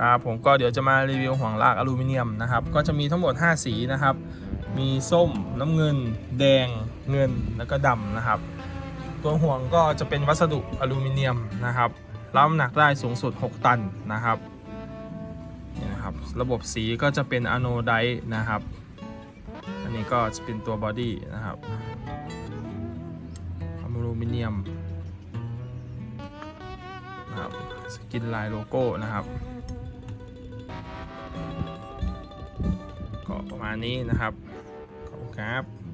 ครับผมก็เดี๋ยวจะมารีวิวห่วงลากอลูมิเนียมนะครับ ก็จะมีทั้งหมด 5 สีนะครับ มีส้มน้ำเงิน แดงเงินแล้วก็ดำนะครับ ตัวห่วงก็จะเป็นวัสดุอลูมิเนียมนะครับรับน้ำหนักได้สูงสุด 6 ตันนะครับนี่นะครับ ระบบสีก็จะเป็นอะโนไดนะครับ อันนี้ก็จะเป็นตัวบอดี้นะครับอลูมิเนียมนะครับสกินลายโลโก้นะครับ ก็ประมาณนี้นะครับ ขอบคุณครับ